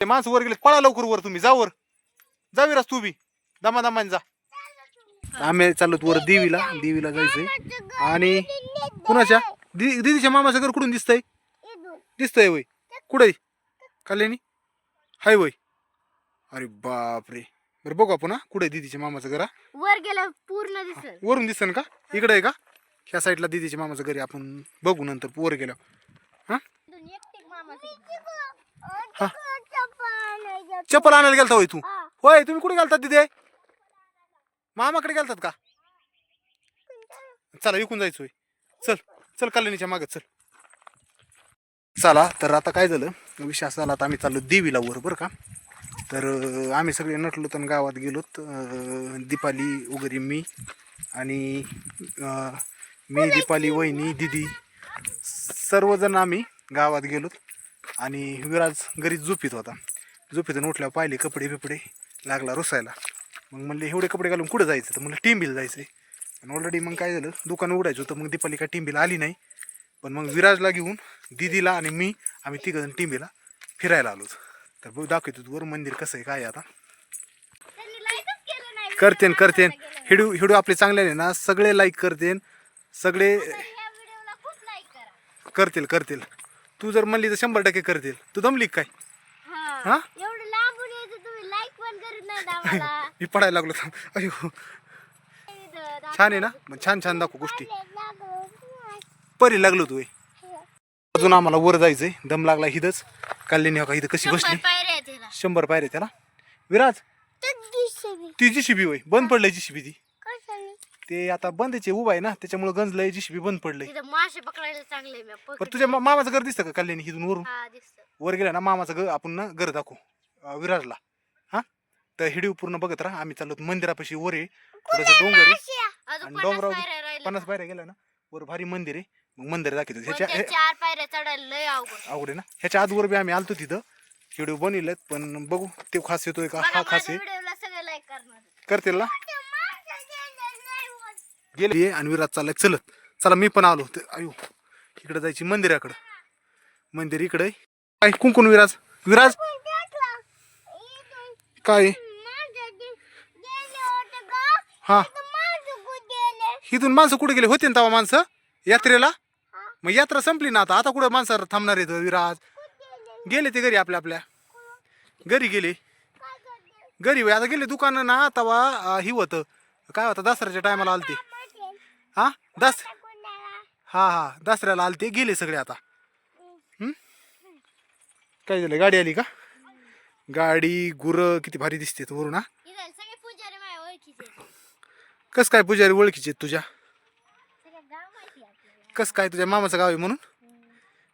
ते माणसं वर गेले पळा लवकर वर तुम्ही जा वर. जा विराज तू बी. दमा दमाने जा. आम्ही चाललो वर देवीला देवीला जायचंय. आणि कुणाच्या? दि दिदीच्या मामाचं घर कुठून दिसतंय? दिसतंय वय. कुठे कल्याणी? हाय वय. अरे बापरे. बरं बघू आपण हा. कुठे दिदीच्या मामाचं घर हा? वर गेलं पूर्ण दिसत वरून दिसन का? इकडे आहे का? ह्या साईडला दिदीच्या मामाचं घरी आपण बघू नंतर. वर गेल्यावर हा हा. चप्पल आणायला गेलता होय तू? होय तुम्ही कुठे गेलतात तिथे? मामाकडे गेलतात का? चला विकून जायचं होय चल चल कल्याणीच्या मागं चल. चला तर आता काय झालं? विषय असा झाला आता आम्ही चाललो देवीला वर बरं का? तर आम्ही सगळे नटलो तर गावात गेलोत. दीपाली वगैरे मी आणि मी दीपाली वहिनी दिदी सर्वजण आम्ही गावात गेलोत आणि विराज घरी झोपीत होता. झोपीतून उठल्यावर पाहिले कपडे बिपडे लागला रुसायला. मग म्हणले एवढे कपडे घालून कुठं जायचं? तर म्हणलं टिंबीला जायचं आणि ऑलरेडी मग काय झालं दुकान उघडायचं होतं मग दीपाली काय टिंबीला आली नाही. पण मग विराजला घेऊन दिदीला आणि मी आम्ही तिघं टिंबीला फिरायला आलो तर बघ दाखवतो वर मंदिर कसं आहे काय आहे आता. करतेन करतेन. हिडू हिडू आपले चांगले आहे ना सगळे लाईक करतेन सगळे करतील करतील. तू जर म्हणली तर शंभर टक्के करतील. तू दमली काय? हा? एवढं लांबून यायचं तुम्ही लाईक पण करीत नाही आम्हाला मी पडायला लागलो थांब. अयो छान आहे ना मग छान छान दाखव गोष्टी परी लागलो तू हे. अजून आम्हाला वर जायचंय दम लागला हिदच काल्यानी हो का इथं कशी बसली पायऱ्या आहेत ह्याला. शंभर पायरे त्याला विराज. ती जी शिबी होय बंद पडलंय जी शिबी ती? ते आता बंदचे उभा आहे ना त्याच्यामुळे गंजलंय जी शिबी बंद पडलंय. तिथं मासे पकडायला चांगले मी पण तुझ्या मा- मामाचं घर दिसतं का कल्याणी इथून वरून? हा दिसत. वर गेला ना मामाचं घर आपण ना घर दाखवू. अं, विराजला हा? तर हिडीव पूर्ण बघत राहा आम्ही चाललो मंदिरापाशी वर आहे. थोडंसं डोंगर आहे. अजून आणि पन्नास डोंगरावर पायऱ्या राहिल्या. पन्नास पायऱ्या गेल्या ना वर भारी मंदिर आहे. मग मंदिर दाखवतो. पण ह्याच्या त्या हे- चार पायऱ्या चढायला लय अवघड. अवघड आहे ना. ह्याच्या आजवर बी आम्ही आलतो तिथं. व्हिडिओ बनवलेत पण बघू ते खास येतोय का? हा खास आहे. व्हिडिओला सगळे लाईक करणार करतील ना? गेले. आणि विराज चाललाय चलत. चला मी पण आलो. ते अयो इकडे जायची मंदिराकडं. मंदिर इकडे काय कुंकुन विराज? विराज? काय? हा. इथून माणसं कुठे गेले? होते ना तेव्हा माणसं? यात्रेला? मग यात्रा संपली ना आता? आता कुठं माणसं थांबणार आहेत? विराज? गेले ते घरी आपल्या आपल्या. घरी गेले. घरी आता गेले दुकान ना तवा ही होतं. काय होतं? दसऱ्याच्या टायमाला आलते. हा? दस? हा हा. दसऱ्याला आलते. गेले सगळे आता? काय झालं? गाडी आली का? गाडी गुरं किती भारी दिसते वरून हा. कस काय पुजारी ओळखीचे तुझ्या? कस काय तुझ्या मामाचं गाव आहे म्हणून?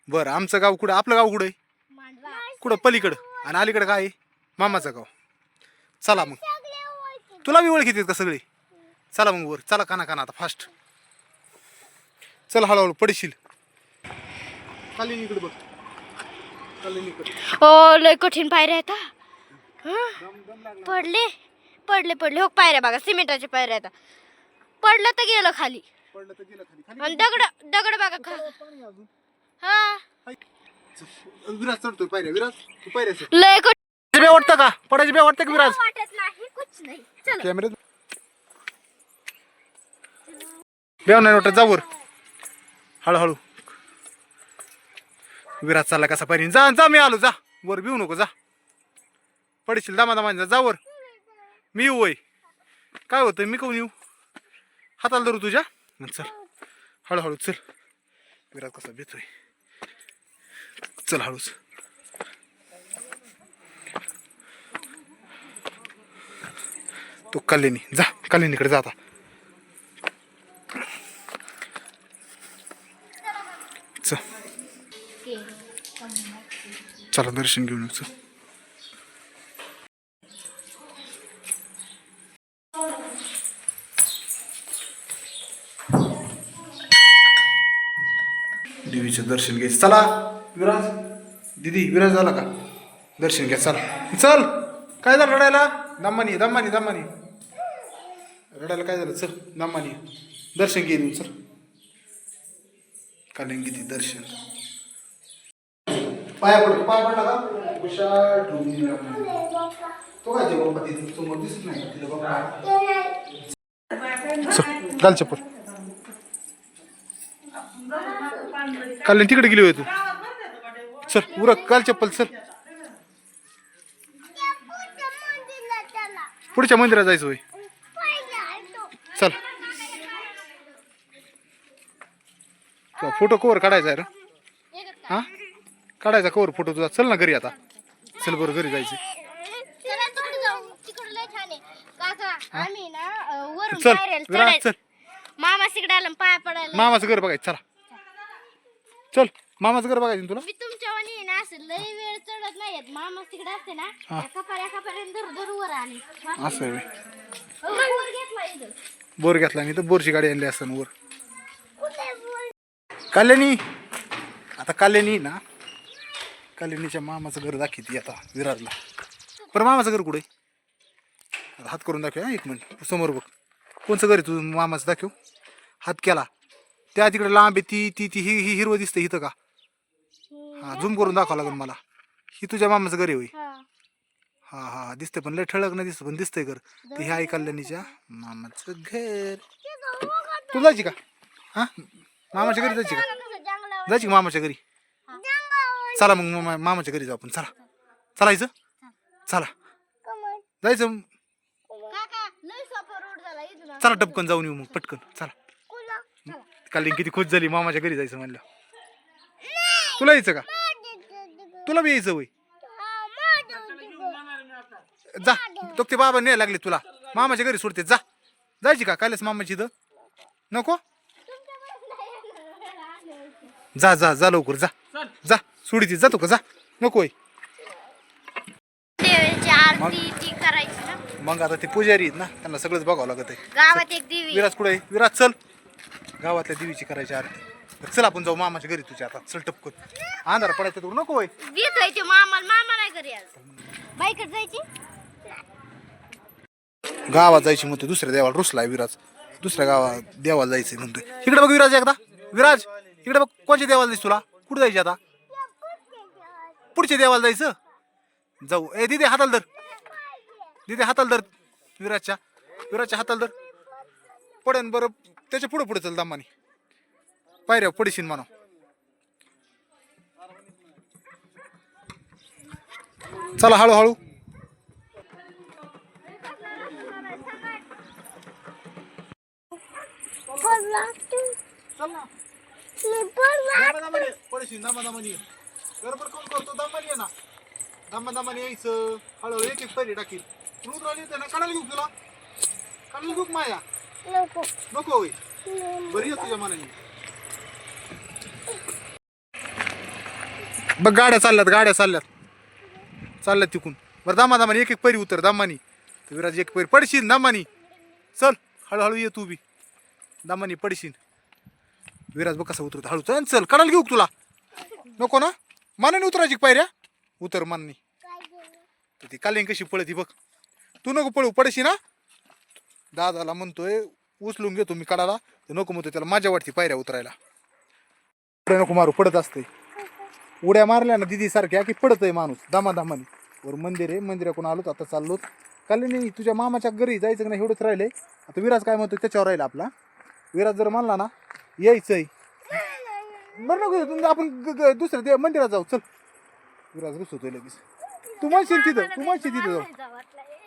बरं आमचं गाव कुठं? आपलं गाव कुठं आहे? कुठं? पलीकडं. आणि अलीकडं काय आहे? मामाचं गाव. चला मग. तुला बी ओळखीत आहेत का सगळे? चला मग वर. चला काना काना आता फास्ट चल हळूहळू पडशील. खाली इकडे बघ. खाली इकडे. हो लय कठीण पायऱ्या आहेत हा. हं? पडले? पडले पडले. हो पायऱ्या बघा सिमेंटाच्या पायऱ्या आहेत. पडलं तर गेलं खाली. पडलं तर गेलं खाली. खाली आणि दगड दगड बघा खा. पाणी आहे अजून. हा. विराज चढतोय पायऱ्या विराज. तू पायऱ्या चढ. लय कठीण. बे वाटतं का? पडायची बे वाटतं का विराज? वाटत नाही कुछ नाही. चल. कॅमेऱ्यात बेव नाही वाटत जा वर हळूहळू. विराज चालला कसा पाहिजे जा जा मी आलो जा. वर भिऊ नको जा. पडशील दामा दामा जा वर. मी येऊ वय. काय होतं मी कोण येऊ? हाताला धरू तुझ्या? मग चल. हळूहळू चल. विराज कसा भेटतोय चल हळूच. तो कल्याणी. जा कल्याणीकडे जाता आता चल चला दर्शन घेऊन येऊ चल. देवीचं दर्शन घ्यायचं. चला विराज. दीदी विराज झाला का? दर्शन घ्या चला. चल काय झालं रडायला? दमानी दमानी दमानी रडायला काय झालं? चल दमानी दर्शन घे चल चल. कालिंगी दर्शन. पाया पडतो पाया पडला का? हुशार ठेवून दिला तो काय ते बाप्पा तिथे समोर दिसत नाही तिला बाप्पा घाल चप्पल. कल्याण तिकडे गेली होय तू. चल उरक काल चप्पल सर पुढच्या मंदिरात जायचं होय. चल. फोटो कवर काढायचा आहे रे. हा? काढायचा कवर फोटो तुझा. चल ना घरी आता. चल बरं घरी जायचं. चला तिकडे जाऊ. तिकडे लय छान आहे. काका आम्ही ना अं, वरून चल पायऱ्याला विराज चढायचं. चल. मामा तिकडे आला पाय पडायला. मामाचं घर बघायचं. चला. चल मामाचं घर बघायचं ना तुला? मी तुमच्या वाणी ना असं लय वेळ चढत नाही येत. मामा तिकडे असते ना एका पार एका पर्यंत धर धर वर आली असं आहे व्हय. वर घेतला इथं. बोर घेतला नाही तर बोरची गाडी आणली असताना वर. कल्याणी आता कल्याणी ना कल्याणीच्या मामाचं घर दाखवते आता विरारला. बरं मामाचं घर कुठे? आता हात करून दाखव हा एक मिनिट. समोर बघ. कोणचं घर आहे तुझं मामाचं दाखव. हात केला. त्या तिकडे लांब आहे ती ती ती ही ही हिरवं दिसतं इथं का? हा झूम करून दाखवावं लागेल मला. ही तुझ्या मामाचं घर आहे होय. हा. हा हा हा दिसतंय पण लय ठळक नाही दिसत पण दिसतंय घर. ते ह्या आहे कल्याणीच्या मामाचं घर. तू जायची का? हा? मामाच्या घरी जायची का? जायची का मामाच्या घरी? चला मग मामा- मामाच्या घरी जाऊ आपण. चला. चालायचं चला. जायचं काका लय सोपा रोड झाला इथून. चला टपकन जाऊन येऊ मग पटकन. चला. काल किती खुश झाली मामाच्या घरी जायचं म्हणलं. तुला यायचं का? तुला बी यायचं वय? जा. तो ते बाबा नाही लागले तुला. मामाच्या घरी सोडते. जा. जायची का? कालच मामाची इथं. नको? जा जा जा लवकर. जा. जा. सोडीती जातो का? जा. नको होय देवाची आरती ती करायची ना. मग आता ते पुजारी आहेत ना त्यांना सगळंच बघावं लागत आहे. गावात एक देवी विराज कुठे आहे? विराज चल. गावातल्या देवीची करायची आरती. तर चल आपण जाऊ मामाच्या घरी तुझ्या आता. चल टपकन. अंधार पडायचं तू नको होय आहे ते मामा मामा नाही घरी आज. बाईकडे जायची? गावात जायची म्हणतो दुसऱ्या देवाला रुसलाय विराज. दुसऱ्या गावात देवाला जायचंय म्हणतोय. इकडे बघ विराज एकदा. विराज इकडे बघ कोणच्या देवाला जायचं तुला कुठे जायची आता? पुढच्या देवाला जायचं? जाऊ. ए दिदे हाताल धर. दिदे हाताल धर. विराजच्या. विराजच्या हाताल धर. पडेन बरं. त्याच्या पुढे पुढे चल दामानी. पायऱ्या पडशील म्हणा. चला हळूहळू. दामादामाने पडशील दामादामाने ये. गडबड कोण करतो दामानी ये ना. दामादामाने यायचं हळूहळू एक एक पैरी टाकील तू उतरायला येते ना काढायला घेऊ तुला? काढायला घेऊ का माया? नको. होय. बरी आहे तुझ्या मनाने. बघ गाड्या चालल्यात गाड्या चालल्यात. चालल्यात तिकून. बरं दामा दामानी एक एक पैरी उतर दामानी. तर विराज एक पैरी पडशील दामानी. चल हळूहळू ये तू बी. दामानी पडशील. विराज बघ कसा उतरतो. हळू चल चल. काढायला घेऊ का तुला? नको ना? मानाने उतरायची का पायऱ्या? उतर माननी. तर ती कालिंग कशी पळती बघ. तू नको पळू पडशी ना? दादाला म्हणतोय उचलून घेतो मी काढायला. तर नको म्हणतो त्याला माझ्या वाटती पायऱ्या उतरायला. पुढे नको मारू पडत असते उड्या मारल्या ना दिदी सारख्या की पडत आहे माणूस दामादामाने. वर मंदिर आहे मंदिराकडून आलोत आता चाललोत काली नाही तुझ्या मामाच्या घरी जायचं की नाही? एवढंच राहिलंय. आता विराज काय म्हणतो त्याच्यावर राहिला आपला. विराज जर मानला ना यायचंय. बरं नको तुम्ही आपण ग- ग- दुसऱ्या देव मंदिरात जाऊ चल. विराज रुसवतोय लगेच. तू म्हणशील तिथं तू म्हणशील तिथं जाऊ.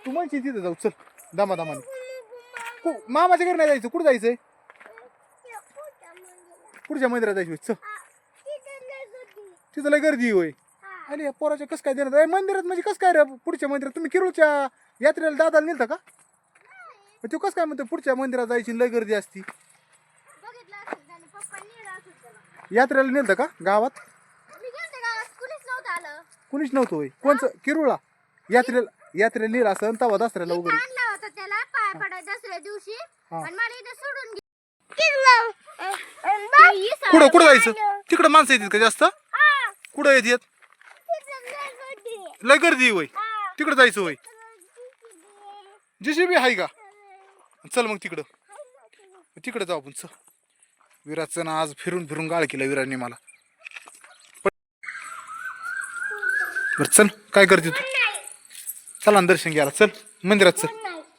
तू म्हणशील तिथं जाऊ चल. दामा दामाने मामाच्या घरी नाही जायचं कुठं जायचंय? पुढच्या मंदिरात जायचं होय. चल. तिथं लय गर्दी होय. आणि या पोराच्या कसं काय देणार? ए, मंदिरात म्हणजे कसं काय रे? पुढच्या मंदिरात तुम्ही किरुळच्या यात्रेला दादाला नेलता का? मग तो कसं काय म्हणतो पुढच्या मंदिरात जायची लय गर्दी असती बघितलं असेल त्याने पप्पा नेलं असेल त्याला यात्रेला नेलतं का गावात? मी गेलते गावात कुणीच नव्हतं आलं. कुणीच नव्हतं होय? कोणचं? किरुळला? यात्रेला यात्रेला नेलं असं तवा दसऱ्याला वगैरे. आणला होता त्याला पाय पडाय दुसऱ्या दिवशी. हा. आणि मला इथे सोडून गे- कुठं कुठं जायचं? तिकडं माणसं येतात का जास्त? कुठं येतात? लय गर्दी होय. तिकडं जायचं होय. जेसीबी आहे का? चल मग तिकडं. तिकडं जाऊ आपण चल. विराजचं ना आज फिरून फिरून गाळ केला विराजने मला. बरं चल काय करते तू? चला ना दर्शन घ्यायला चल मंदिरात चल.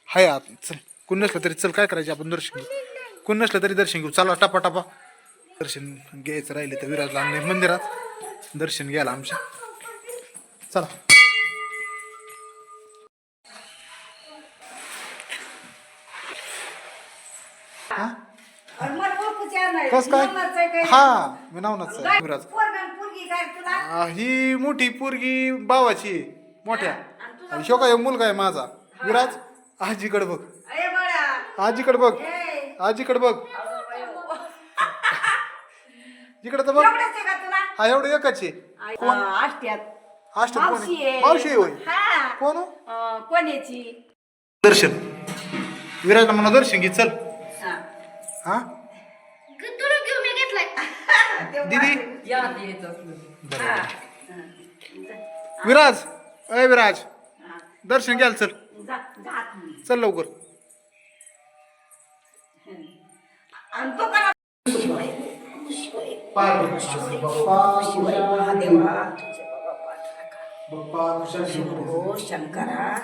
हाय आत चल. कोण नसलं तरी चल काय करायचे आपण दर्शन घेऊ? कोण नसलं तरी दर्शन घेऊ. चला टपा टपा. दर्शन घ्यायचं राहिले तर विराजला आणले मंदिरात. दर्शन घ्यायला आमच्या. चला. कस काय? हा मी नावनाच आहे विराज आ, ही मोठी पोरगी आहे, मोठ्या. आणि शो काय मुलगा आहे माझा. विराज आजीकडे बघ. आजीकडे बघ. आजीकडे बघ. जिकडे तर बघ. हा एवढं एकच आहे. कोण? आहे? मावशी आहे. होय. कोण हो? कोणाची दर्शन. विराजला म्हणा दर्शन घे चल. हा? दीदी? या विराज अय विराज. दर्शन घ्याल चल. चल लवकर. शंकरा.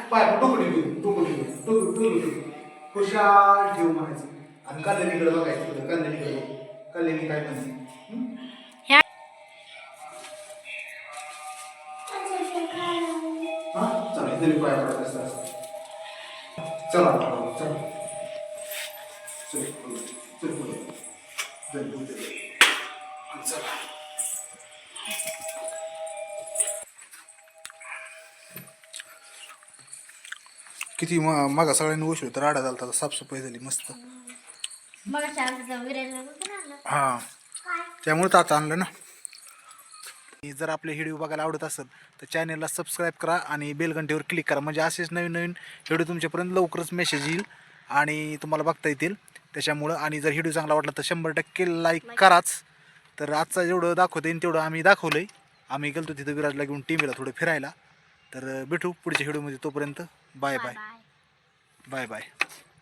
खुशाल ठेव म्हणायचं. आणि कल्याणीकडे बघायचं कल्याणीकडे. कल्याणी काय म्हणते? बी पाय पडायचं असं असं. चला किती म- मागा सगळ्यांनी वशू तर राडा झाला साफसफाई झाली मस्त. मग शांत विरायला आणलं हा. त्यामुळे तर आता आणलं ना. आणि जर आपले व्हिडिओ बघायला आवडत असेल तर चॅनलला सबस्क्राईब करा आणि बेल घंटेवर क्लिक करा. म्हणजे असेच नवीन नवीन व्हिडिओ तुमच्यापर्यंत लवकरच मेसेज येईल आणि तुम्हाला बघता येतील. त्याच्यामुळं आणि जर व्हिडिओ चांगला वाटला तर शंभर टक्के लाईक कराच. तर आजचा जेवढं दाखवता येईल तेवढं आम्ही दाखवलं आहे आम्ही गेलो तिथं विराजला घेऊन टीव्हीला थोडं फिरायला. तर भेटू पुढच्या व्हिडिओमध्ये तोपर्यंत. Bye bye bye bye